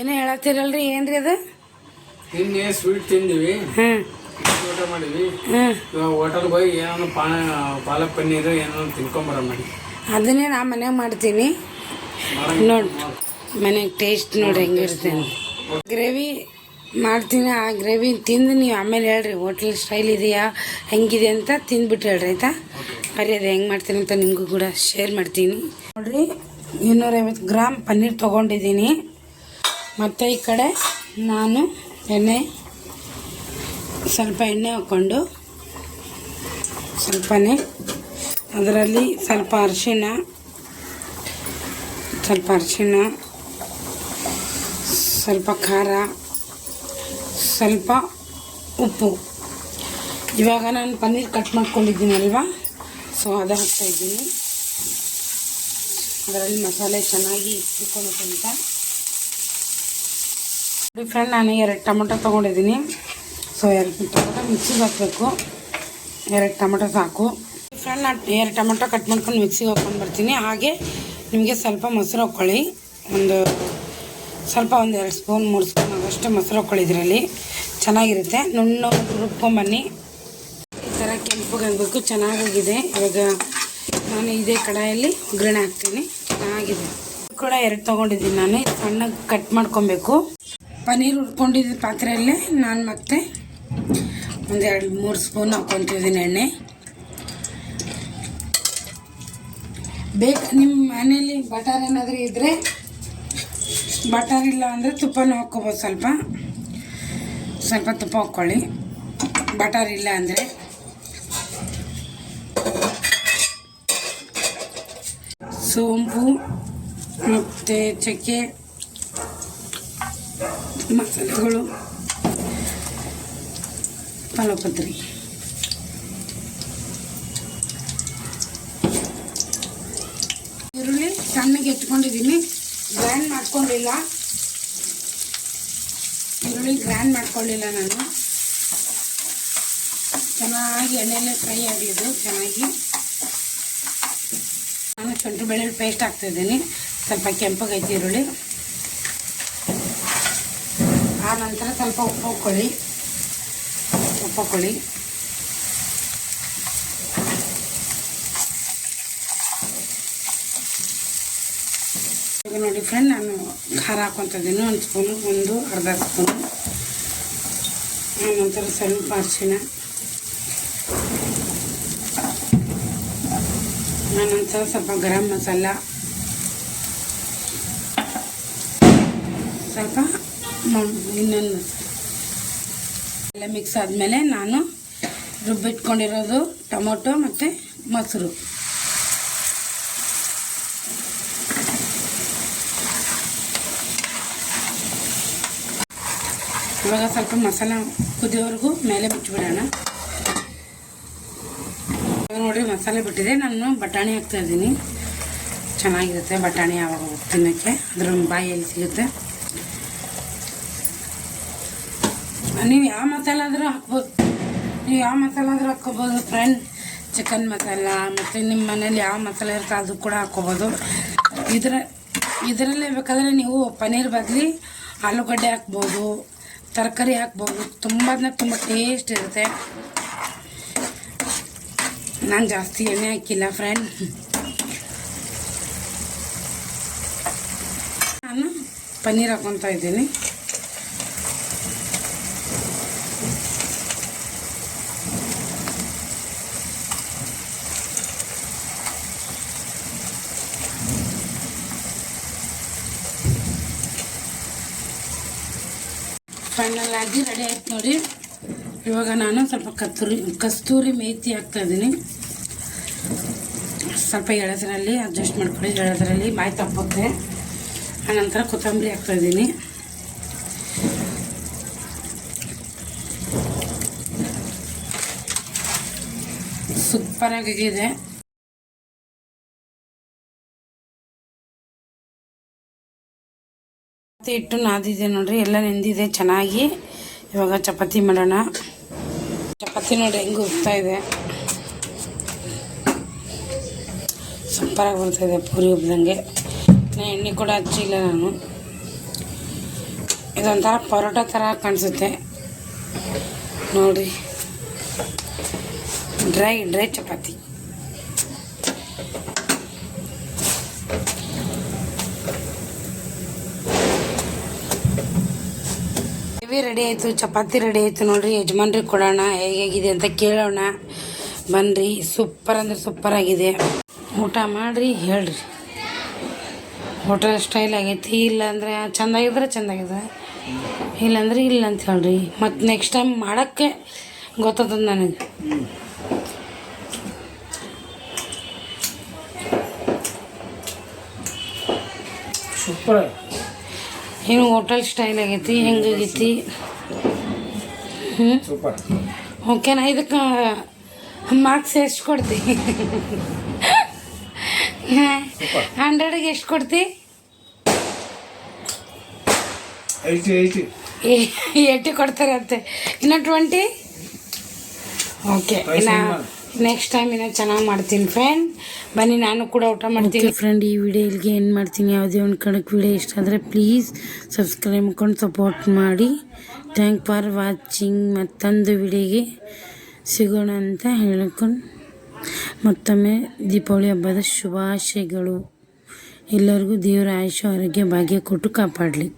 ಏನೋ ಹೇಳತ್ತೀರಲ್ರಿ ಏನ್ರಿ ಅದು? ನಿನ್ನೆ ಸ್ವೀಟ್ ತಿಂದಿವಿ. ಹ್ಮ್ ಊಟ ಮಾಡಿವಿ. ಹೋಟೆಲ್ಗೆ ಹೋಗಿ ಏನೋ ಪಾನ ಪಾಲಕ್ ಪನ್ನೀರ್ ಏನೋ ತಿನ್ಕೊಂಬರ ಮಾಡಿ. ಅದನ್ನೇ ನಾ ಮನ್ಯಾಗ ಮಾಡ್ತೀನಿ. ನೋಡಿ ಮನೆಗೆ ಟೇಸ್ಟ್ ನೋಡಿ ಹೆಂಗಿರುತ್ತೆ ಗ್ರೇವಿ ಮಾಡ್ತೀನಿ ಆ ಗ್ರೇವಿ ತಿಂದು ನೀವು ಆಮೇಲೆ ಹೇಳ್ರಿ ಹೋಟ್ಲ್ ಸ್ಟೈಲ್ ಇದೆಯಾ ಹೆಂಗಿದೆ ಅಂತ ತಿಂದ್ಬಿಟ್ಟು ಹೇಳ್ರಿ ಆಯ್ತಾ? ಬರೀ ಅದು ಹೆಂಗೆ ಮಾಡ್ತೀನಿ ಅಂತ ನಿಮಗೂ ಕೂಡ ಶೇರ್ ಮಾಡ್ತೀನಿ. ನೋಡ್ರಿ ಇನ್ನೂರೈವತ್ತು ಗ್ರಾಮ್ ಪನ್ನೀರ್ ತೊಗೊಂಡಿದ್ದೀನಿ. ಮತ್ತು ಈ ಕಡೆ ನಾನು ಎಣ್ಣೆ, ಸ್ವಲ್ಪ ಎಣ್ಣೆ ಹಾಕ್ಕೊಂಡು ಸ್ವಲ್ಪನೇ ಅದರಲ್ಲಿ ಸ್ವಲ್ಪ ಅರಿಶಿನ ಸ್ವಲ್ಪ ಅರಿಶಿನ ಸ್ವಲ್ಪ ಖಾರ, ಸ್ವಲ್ಪ ಉಪ್ಪು. ಇವಾಗ ನಾನು ಪನ್ನೀರ್ ಕಟ್ ಮಾಡ್ಕೊಂಡಿದ್ದೀನಲ್ವಾ? ಸೊ ಅದು ಹಾಕ್ತಾಯಿದ್ದೀನಿ ಅದರಲ್ಲಿ ಮಸಾಲೆ ಚೆನ್ನಾಗಿ ಇಟ್ಕೊಳಕ್ಕೆ ಅಂತ ಫ್ರೆಂಡ್ ನಾನು ಎರಡು ಟೊಮೊಟೊ ತೊಗೊಂಡಿದ್ದೀನಿ. ಸೊ ಎರಡು ಟೊಮೊಟೊ ಮಿಕ್ಸಿಗೆ ಹಾಕಬೇಕು. ಎರಡು ಟೊಮೊಟೊ ಸಾಕು. ಫ್ರೆಂಡ್ ನಾನು ಎರಡು ಟೊಮೆಟೊ ಕಟ್ ಮಾಡ್ಕೊಂಡು ಮಿಕ್ಸಿಗೆ ಹಾಕ್ಕೊಂಡು ಬರ್ತೀನಿ. ಹಾಗೆ ನಿಮಗೆ ಸ್ವಲ್ಪ ಮೊಸರು ಹಾಕ್ಕೊಳ್ಳಿ ಒಂದು ಸ್ವಲ್ಪ ಒಂದು ಎರಡು ಸ್ಪೂನ್, ಮೂರು ಸ್ಪೂನ್ ಆಗೋಷ್ಟು ಮೊಸರು ಹಾಕ್ಕೊಳ್ಳಿ ಇದರಲ್ಲಿ. ಚೆನ್ನಾಗಿರುತ್ತೆ. ನುಣ್ಣು ರುಬ್ಕೊಂಬನ್ನಿ ಈ ಥರ ಕೆಂಪಗಾಗಬೇಕು ಚೆನ್ನಾಗಾಗಿದೆ. ಇವಾಗ ನಾನು ಇದೇ ಕಡಾಯಲ್ಲಿ ಒಗ್ಗರಣೆ ಹಾಕ್ತೀನಿ. ಚೆನ್ನಾಗಿದೆ. ಕೂಡ ಎರಡು ತೊಗೊಂಡಿದ್ದೀನಿ ನಾನು. ಸಣ್ಣಗೆ ಕಟ್ ಮಾಡ್ಕೊಬೇಕು. ಪನ್ನೀರ್ ಹುರ್ಕೊಂಡಿದ್ದ ಪಾತ್ರೆಯಲ್ಲೇ ನಾನು ಮತ್ತೆ ಒಂದೆರಡು ಮೂರು ಸ್ಪೂನ್ ಹಾಕ್ಕೊತಿದ್ದೀನಿ ಎಣ್ಣೆ. ಬೇಕು ನಿಮ್ಮ ಮನೇಲಿ ಬಟರ್ ಏನಾದರೂ ಇದ್ದರೆ ಬಟರ್ ಇಲ್ಲ ಅಂದರೆ ತುಪ್ಪನೂ ಹಾಕ್ಕೋಬೋದು ಸ್ವಲ್ಪ. ಸ್ವಲ್ಪ ತುಪ್ಪ ಹಾಕ್ಕೊಳ್ಳಿ. ಬಟರ್ ಇಲ್ಲ ಅಂದರೆ. ಸೋಂಪು ಮತ್ತು ಚಕ್ಕೆ ಮಸಾಲೆಗಳು, ಪಲಾವ್ ಈರುಳ್ಳಿ ಸಣ್ಣಗೆ ಇಟ್ಕೊಂಡಿದ್ದೀನಿ. ಗ್ರ್ಯಾಂಡ್ ಮಾಡ್ಕೊಂಡಿಲ್ಲ. ಈರುಳ್ಳಿ ಗ್ರ್ಯಾಂಡ್ ಮಾಡ್ಕೊಳ್ಳಿಲ್ಲ ನಾನು. ಚೆನ್ನಾಗಿ ಎಣ್ಣೆಲ್ಲೇ ಫ್ರೈ ಆಗಲಿದ್ದು ಚೆನ್ನಾಗಿ. ನಾನು ಶುಂಠಿ ಬೆಳ್ಳುಳ್ಳಿ ಪೇಸ್ಟ್ ಹಾಕ್ತಿದ್ದೀನಿ ಸ್ವಲ್ಪ ಕೆಂಪಗೈತಿ ಈರುಳ್ಳಿ. ನಂತರ ಸ್ವಲ್ಪ ಉಪ್ಪು ಹಾಕ್ಕೊಳ್ಳಿ. ಉಪ್ಪು ಹಾಕ್ಕೊಳ್ಳಿ. ನೋಡಿ ಫ್ರೆಂಡ್ ನಾನು ಖಾರ ಹಾಕೊತಿದ್ದೀನಿ ಒಂದು ಸ್ಪೂನು ಒಂದು ಅರ್ಧ ಸ್ಪೂನು ಆನಂತರ ಸ್ವಲ್ಪ ಅರಿಶಿಣ. ಆನಂತರ ಸ್ವಲ್ಪ ಗರಂ ಮಸಾಲ. ಸ್ವಲ್ಪ ಇನ್ನೊಂದು ಎಲ್ಲ ಮಿಕ್ಸ್ ಆದಮೇಲೆ ನಾನು ರುಬ್ಬಿಟ್ಕೊಂಡಿರೋದು ಟೊಮೊಟೊ ಮತ್ತು ಮೊಸರು. ಇವಾಗ ಸ್ವಲ್ಪ ಮಸಾಲ ಕುದಿಯೋವರೆಗೂ ಮೇಲೆ ಇವಾಗ ನೋಡಿರಿ ಮಸಾಲೆ ಬಿಟ್ಟಿದೆ. ನಾನು ಬಟಾಣಿ ಹಾಕ್ತಾ ಇದ್ದೀನಿ. ಚೆನ್ನಾಗಿರುತ್ತೆ ಬಟಾಣಿ ಯಾವಾಗ ತಿನ್ನೋಕ್ಕೆ ಅದ್ರ ಬಾಯಲ್ಲಿ ಸಿಗುತ್ತೆ. ನೀವು ಯಾವ ಮಸಾಲ ಆದರೂ ಹಾಕ್ಬೋದು. ನೀವು ಯಾವ ಮಸಾಲೆ ಆದರೂ ಹಾಕ್ಕೋಬೋದು ಫ್ರೆಂಡ್ ಚಿಕನ್ ಮಸಾಲ ಮತ್ತು ನಿಮ್ಮ ಮನೇಲಿ ಯಾವ ಮಸಾಲೆ ಇರುತ್ತೆ ಅದು ಕೂಡ ಹಾಕ್ಕೋಬೋದು. ಇದರ, ಇದರಲ್ಲೇ ಬೇಕಾದರೆ ನೀವು ಪನ್ನೀರ್ ಬದಲಿ ಆಲೂಗಡ್ಡೆ ಹಾಕ್ಬೋದು, ತರಕಾರಿ ಹಾಕ್ಬೋದು. ತುಂಬ ತುಂಬ ಟೇಸ್ಟ್ ಇರುತ್ತೆ. ನಾನು ಜಾಸ್ತಿ ಎಣ್ಣೆ ಹಾಕಿಲ್ಲ ಫ್ರೆಂಡ್ ನಾನು ಪನ್ನೀರ್ ಹಾಕ್ಕೊತಾ ಇದ್ದೀನಿ. ಫೈನಲ್ ಆಗಿ ರೆಡಿ ಆಯ್ತು ನೋಡಿ. ಇವಾಗ ನಾನು ಸ್ವಲ್ಪ ಕತ್ತೂರಿ ಕಸ್ತೂರಿ ಮೇತಿ ಹಾಕ್ತಾ ಇದ್ದೀನಿ. ಸ್ವಲ್ಪ ಎಳೆದ್ರಲ್ಲಿ ಅಡ್ಜಸ್ಟ್ ಮಾಡ್ಕೊಳ್ಳಿ. ಎಳೆದ್ರಲ್ಲಿ ಬಾಯಿ ತಪ್ಪುತ್ತೆ ಆನಂತರ ಕೊತ್ತಂಬರಿ ಹಾಕ್ತಾ ಇದ್ದೀನಿ. ಸೂಪರಾಗಿದೆ ಚಪಾತಿ ಹಿಟ್ಟು ನಾದಿದೆ ನೋಡ್ರಿ, ಎಲ್ಲ ನೆಂದಿದೆ ಚೆನ್ನಾಗಿ. ಇವಾಗ ಚಪಾತಿ ಮಾಡೋಣ. ಚಪಾತಿ ನೋಡಿ ಹೆಂಗೆ ಉಪ್ತಾ ಇದೆ. ಸೂಪರಾಗಿ ಬರ್ತಾಯಿದೆ ಪೂರಿ ಉಬ್ದಂಗೆ ನಾ ಎಣ್ಣೆ ಕೂಡ ಹಚ್ಚಿಲ್ಲ ನಾನು. ಇದೊಂಥರ ಪರೋಟ ಥರ ಕಾಣಿಸುತ್ತೆ. ನೋಡಿ. Dry dry chapati. ರೆಡಿ ಆಯಿತು, ಚಪಾತಿ ರೆಡಿ ಆಯಿತು ನೋಡ್ರಿ, ಯಜಮಾನ್ರಿಗೆ ಕೊಡೋಣ ಹೇಗಾಗಿದೆ ಅಂತ ಕೇಳೋಣ. ಬನ್ರಿ ಸೂಪರ್ ಅಂದ್ರೆ ಸೂಪರ್ ಆಗಿದೆ. ಊಟ ಮಾಡಿರಿ, ಹೇಳ್ರಿ. ಹೋಟೆಲ್ ಸ್ಟೈಲ್ ಆಗೈತಿ ಇಲ್ಲ ಅಂದರೆ ಚೆಂದಾಗಿದ್ರೆ ಚೆಂದಾಗಿದೆ. ಇಲ್ಲಾಂದ್ರೆ ಇಲ್ಲ ಅಂತ ಹೇಳ್ರಿ. ಮತ್ತು ನೆಕ್ಸ್ಟ್ ಟೈಮ್ ಮಾಡೋಕ್ಕೆ ಗೊತ್ತದ ನನಗೆ. ಸೂಪರ್ ಏನು ಹೋಟೆಲ್ ಸ್ಟೈಲ್ ಆಗೈತಿ ಹೆಂಗಾಗೈತಿ ಹ್ಞೂ ಓಕೆನಾ ಇದಕ್ಕೆ ಮಾರ್ಕ್ಸ್ ಎಷ್ಟು ಕೊಡ್ತಿ? ಹಂಡ್ರೆಡಿಗೆ ಎಷ್ಟು ಕೊಡ್ತಿ? ಏಟಿ ಕೊಡ್ತಾರೆ ಅಂತೆ ಇನ್ನು ಟ್ವೆಂಟಿ ಓಕೆ ಇನ್ನು. ನೆಕ್ಸ್ಟ್ ಟೈಮ್ ಇನ್ನೂ ಚೆನ್ನಾಗಿ ಮಾಡ್ತೀನಿ ಫ್ರೆಂಡ್ ಬನ್ನಿ ನಾನು ಕೂಡ ಊಟ ಮಾಡ್ತೀನಿ. ಫ್ರೆಂಡ್ ಈ ವಿಡಿಯೋ ಇಲ್ಲಿಗೆ ಏನು ಮಾಡ್ತೀನಿ. ಯಾವುದೇ ಒಂದು ಕಣಕ್ಕೆ ವಿಡಿಯೋ ಇಷ್ಟ ಆದರೆ ಪ್ಲೀಸ್ ಸಬ್ಸ್ಕ್ರೈಬ್ ಮಾಡ್ಕೊಂಡು ಸಪೋರ್ಟ್ ಮಾಡಿ. ಥ್ಯಾಂಕ್ ಫಾರ್ ವಾಚಿಂಗ್ ಮತ್ತೊಂದು ವಿಡಿಯೋಗೆ ಸಿಗೋಣ ಅಂತ ಹೇಳ್ಕೊಂಡು ಮತ್ತೊಮ್ಮೆ ದೀಪಾವಳಿ ಹಬ್ಬದ ಶುಭಾಶಯಗಳು. ಎಲ್ಲರಿಗೂ ದೇವರ ಆಯುಷ, ಆರೋಗ್ಯ, ಭಾಗ್ಯ ಕೊಟ್ಟು ಕಾಪಾಡಲಿ.